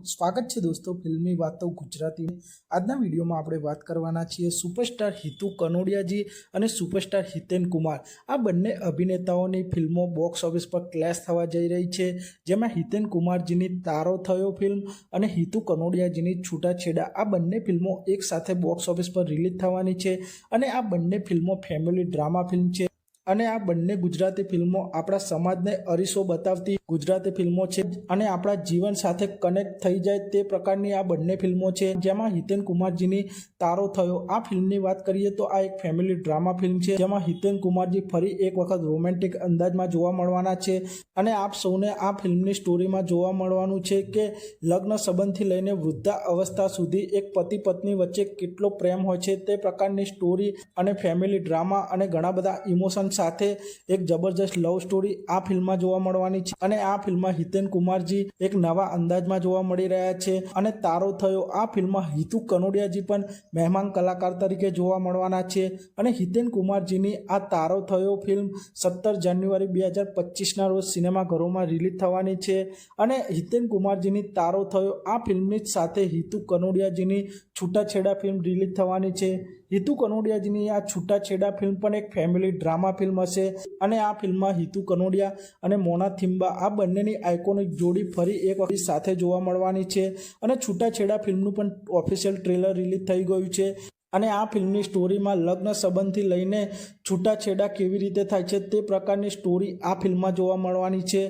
સ્વાગત છે દોસ્તો, ફિલ્મી વાતો ગુજરાતી આજના વિડીયોમાં આપણે વાત કરવાના છીએ સુપરસ્ટાર હિતુ કનોડિયાજી અને સુપરસ્ટાર હિતેન કુમાર. આ બંને અભિનેતાઓની ફિલ્મો બોક્સ ઓફિસ પર ક્લેશ થવા જઈ રહી છે, જેમાં હિતેન કુમારજીની તારો થયો ફિલ્મ અને હિતુ કનોડિયાજીની છૂટાછેડા. આ બંને ફિલ્મો એક સાથે બોક્સ ઓફિસ પર રિલીઝ થવાની છે અને આ બંને ફિલ્મો ફેમિલી ડ્રામા ફિલ્મ છે. અને આ બંને ગુજરાતી ફિલ્મો આપણા સમાજને અરીસો બતાવતી ગુજરાતી ફિલ્મો છે અને આપણા જીવન સાથે કનેક્ટ થઈ જાય તે પ્રકારની આ બંને ફિલ્મો છે. જેમાં હિતેન કુમારજીની તારો થયો. આ ફિલ્મની વાત કરીએ તો આ એક ફેમિલી ડ્રામા ફિલ્મ છે. જેમાં હિતેન કુમારજી ફરી એક વખત રોમેન્ટિક અંદાજમાં જોવા મળવાના છે અને આપ સૌને આ ફિલ્મની સ્ટોરીમાં જોવા મળવાનું છે કે લગ્ન સંબંધથી લઈને વૃદ્ધા અવસ્થા સુધી એક પતિ પત્ની વચ્ચે કેટલો પ્રેમ હોય છે તે પ્રકારની સ્ટોરી અને ફેમિલી ડ્રામા અને ઘણા બધા ઇમોશન સાથે એક જબરજસ્ત લવ સ્ટોરી આ ફિલ્મમાં જોવા મળવાની છે. અને આ ફિલ્મમાં હિતેન કુમારજી એક નવા અંદાજમાં જોવા મળી રહ્યા છે. અને તારો થયો આ ફિલ્મમાં હિતુ કનોડિયાજી પણ મહેમાન કલાકાર તરીકે જોવા મળવાના છે. અને હિતેન કુમારજીની આ તારો થયો ફિલ્મ સત્તર જાન્યુઆરી બે હજાર પચીસના રોજ સિનેમાઘરોમાં રિલીઝ થવાની છે. અને હિતેન કુમારજીની તારો થયો આ ફિલ્મની જ સાથે હિતુ કનોડિયાજીની છૂટાછેડા ફિલ્મ રિલીઝ થવાની છે. હિતુ કનોડિયાજીની આ છૂટાછેડા ફિલ્મ પણ એક ફેમિલી ડ્રામા ફિલ્મ હશે અને આ ફિલ્મમાં હિતુ કનોડિયા અને મોના થિમ્બા આ બંનેની આઇકોનિક જોડી ફરી એક વખત સાથે જોવા મળવાની છે અને છૂટાછેડા ફિલ્મનું પણ ઓફિશિયલ ટ્રેલર રિલીઝ થઈ ગયું છે અને આ ફિલ્મની સ્ટોરીમાં લગ્ન સંબંધથી લઈને છૂટાછેડા કેવી રીતે થાય છે તે પ્રકારની સ્ટોરી આ ફિલ્મમાં જોવા મળવાની છે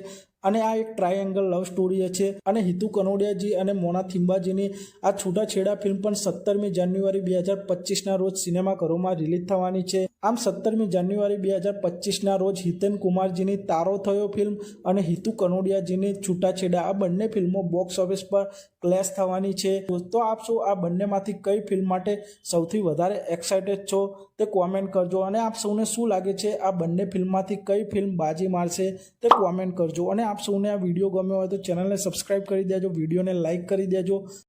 અને આ એક ટ્રાયેંગલ લવ સ્ટોરી છે. અને હિતુ કનોડિયાજી અને મોના થિંબાજીની આ છૂટાછેડા ફિલ્મ પણ સત્તરમી જાન્યુઆરી બે હજાર પચીસના રોજ સિનેમાઘરોમાં રિલીઝ થવાની છે. આમ સત્તરમી જાન્યુઆરી બે હજાર પચીસના રોજ હિતેન કુમારજીની તારો થયો ફિલ્મ અને હિતુ કનોડિયાજીની છૂટાછેડા. આ બંને ફિલ્મો બોક્સ ઓફિસ પર ક્લેશ થવાની છે. તો આપ શું આ બંનેમાંથી કઈ ફિલ્મ માટે સૌથી વધારે એક્સાઇટેડ છો તે કોમેન્ટ કરજો. અને આપ સૌને શું લાગે છે આ બંને ફિલ્મમાંથી કઈ ફિલ્મ બાજી મારશે તે કોમેન્ટ કરજો. અને આપ સૌને આ વીડિયો ગમ્યો હોય તો ચેનલને સબસ્ક્રાઈબ કરી દેજો, વિડીયોને લાઇક કરી દેજો.